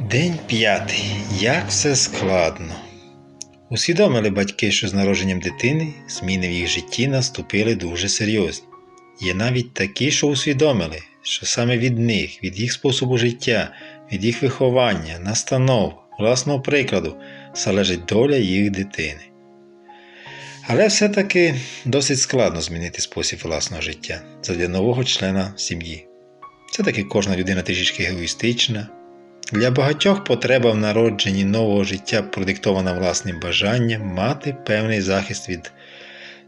День п'ятий. Як все складно. Усвідомили батьки, що з народженням дитини зміни в їх житті наступили дуже серйозні. Є навіть такі, що усвідомили, що саме від них, від їх способу життя, від їх виховання, настанов, власного прикладу залежить доля їх дитини. Але все-таки досить складно змінити спосіб власного життя задля нового члена сім'ї. Все-таки кожна людина трішечки егоїстична, для багатьох потреба в народженні нового життя продиктована власним бажанням мати певний захист від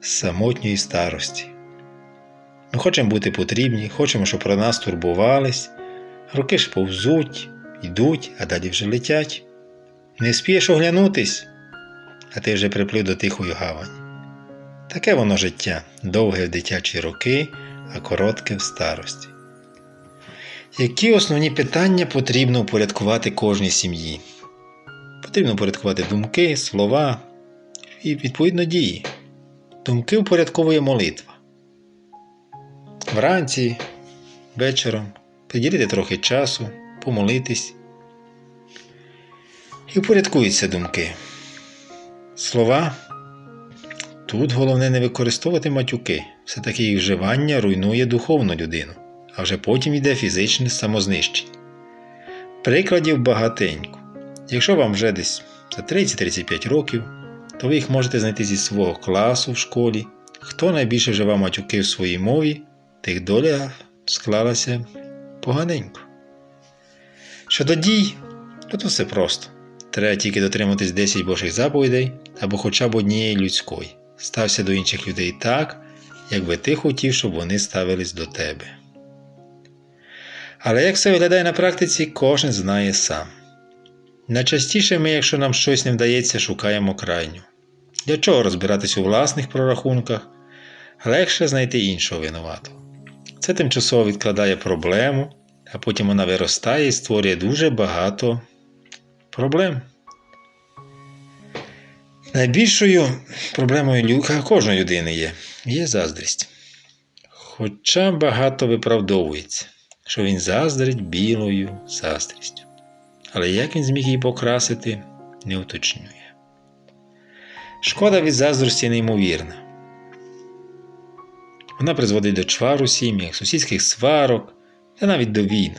самотньої старості. Ми хочемо бути потрібні, хочемо, щоб про нас турбувались, роки ж повзуть, йдуть, а далі вже летять. Не спієш оглянутись, а ти вже приплив до тихої гавані. Таке воно життя, довге в дитячі роки, а коротке в старості. Які основні питання потрібно упорядкувати кожній сім'ї? Потрібно упорядкувати думки, слова і відповідно дії. Думки упорядковує молитва. Вранці, вечором приділити трохи часу, помолитись. І упорядкуються думки. Слова. Тут головне не використовувати матюки. Все-таки їх вживання руйнує духовну людину а вже потім йде фізичне самознищення. Прикладів багатенько. Якщо вам вже десь за 30-35 років, то ви їх можете знайти зі свого класу в школі. Хто найбільше вживав матюки в своїй мові, тих доля склалася поганенько. Щодо дій, то, то все просто. Треба тільки дотриматись 10 Божих заповідей або хоча б однієї людської. Стався до інших людей так, якби ти хотів, щоб вони ставились до тебе. Але як це виглядає на практиці, кожен знає сам. Найчастіше ми, якщо нам щось не вдається, шукаємо крайню. Для чого розбиратись у власних прорахунках, легше знайти іншого винуватого. Це тимчасово відкладає проблему, а потім вона виростає і створює дуже багато проблем. Найбільшою проблемою кожної людини є, є заздрість. Хоча багато виправдовується що він заздрить білою заздрістю. Але як він зміг її покрасити, не уточнює. Шкода від заздрості неймовірна. Вона призводить до чвар у сім'ях, сусідських сварок та навіть до війн.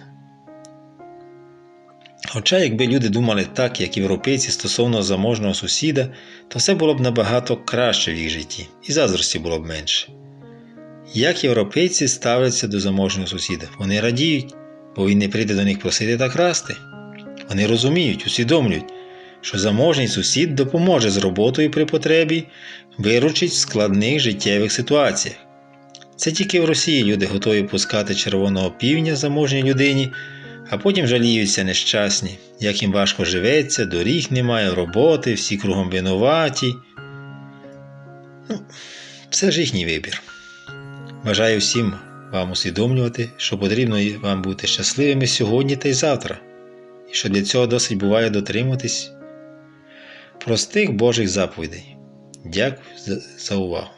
Хоча, якби люди думали так, як європейці стосовно заможного сусіда, то все було б набагато краще в їх житті, і заздрості було б менше. Як європейці ставляться до заможного сусіда? Вони радіють, бо він не прийде до них просити та красти. Вони розуміють, усвідомлюють, що заможний сусід допоможе з роботою при потребі, виручить в складних життєвих ситуаціях. Це тільки в Росії люди готові пускати червоного півня заможній людині, а потім жаліються нещасні, як їм важко живеться, доріг немає, роботи, всі кругом винуваті. Ну, Це ж їхній вибір. Бажаю всім вам усвідомлювати, що потрібно вам бути щасливими сьогодні та й завтра, і що для цього досить буває дотримуватись простих Божих заповідей. Дякую за увагу.